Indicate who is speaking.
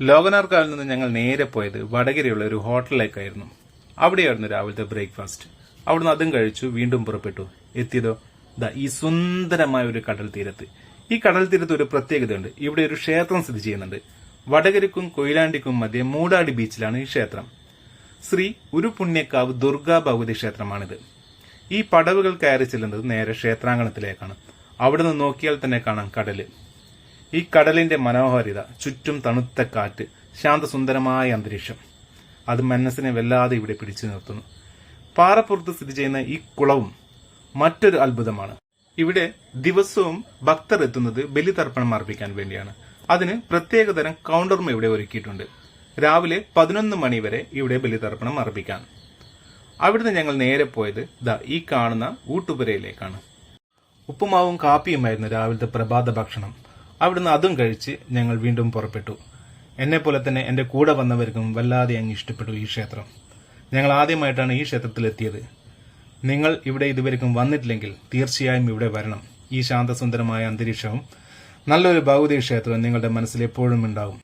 Speaker 1: ലോകനാർക്കാവിൽ നിന്ന് ഞങ്ങൾ നേരെ പോയത് വടകരയുള്ള ഒരു ഹോട്ടലിലേക്കായിരുന്നു. അവിടെയായിരുന്നു രാവിലത്തെ ബ്രേക്ക്ഫാസ്റ്റ്. അവിടുന്ന് അതും കഴിച്ചു വീണ്ടും പുറപ്പെട്ടു. എത്തിയതോ? ദാ ഈ സുന്ദരമായ ഒരു കടൽ തീരത്ത്. ഈ കടൽ തീരത്ത് ഒരു പ്രത്യേകതയുണ്ട്. ഇവിടെ ഒരു ക്ഷേത്രം സ്ഥിതി ചെയ്യുന്നുണ്ട്. വടകരയ്ക്കും കൊയിലാണ്ടിക്കും മധ്യ മൂടാടി ബീച്ചിലാണ് ഈ ക്ഷേത്രം. ശ്രീ ഒരു പുണ്യക്കാവ് ദുർഗാ ഭഗവതി ക്ഷേത്രമാണിത്. ഈ പടവുകൾ കയറി ചെല്ലുന്നത് നേരെ ക്ഷേത്രാങ്കണത്തിലേക്കാണ്. അവിടെ നിന്ന് നോക്കിയാൽ തന്നെ കാണാം കടൽ. ഈ കടലിന്റെ മനോഹാരിത ചുറ്റും തണുത്ത കാറ്റ് ശാന്തസുന്ദരമായ അന്തരീക്ഷം അത് മനസ്സിനെ വല്ലാതെ ഇവിടെ പിടിച്ചു നിർത്തുന്നു. പാറപ്പുറത്ത് സ്ഥിതി ചെയ്യുന്ന ഈ കുളവും മറ്റൊരു അത്ഭുതമാണ്. ഇവിടെ ദിവസവും ഭക്തർ എത്തുന്നത് ബലിതർപ്പണം അർപ്പിക്കാൻ വേണ്ടിയാണ്. അതിന് പ്രത്യേകതരം കൗണ്ടറും ഇവിടെ ഒരുക്കിയിട്ടുണ്ട്. രാവിലെ പതിനൊന്ന് മണി വരെ ഇവിടെ ബലിതർപ്പണം അർപ്പിക്കാൻ അവിടുന്ന് ഞങ്ങൾ നേരെ പോയത് ദാ ഈ കാണുന്ന ഊട്ടുപുരയിലേക്കാണ്. ഉപ്പുമാവും കാപ്പിയുമായിരുന്നു രാവിലത്തെ പ്രഭാത ഭക്ഷണം. അവിടുന്ന് അതും കഴിച്ച് ഞങ്ങൾ വീണ്ടും പുറപ്പെട്ടു. എന്നെ പോലെ തന്നെ എന്റെ കൂടെ വന്നവർക്കും വല്ലാതെ അങ്ങ് ഇഷ്ടപ്പെട്ടു ഈ ക്ഷേത്രം. ഞങ്ങൾ ആദ്യമായിട്ടാണ് ഈ ക്ഷേത്രത്തിൽ എത്തിയത് നിങ്ങൾ ഇവിടെ ഇതുവരെക്കും വന്നിട്ടില്ലെങ്കിൽ തീർച്ചയായും ഇവിടെ വരണം. ഈ ശാന്തസുന്ദരമായ അന്തരീക്ഷവും നല്ലൊരു ഭൗതിക ക്ഷേത്രവും നിങ്ങളുടെ മനസ്സിൽ എപ്പോഴും ഉണ്ടാവും.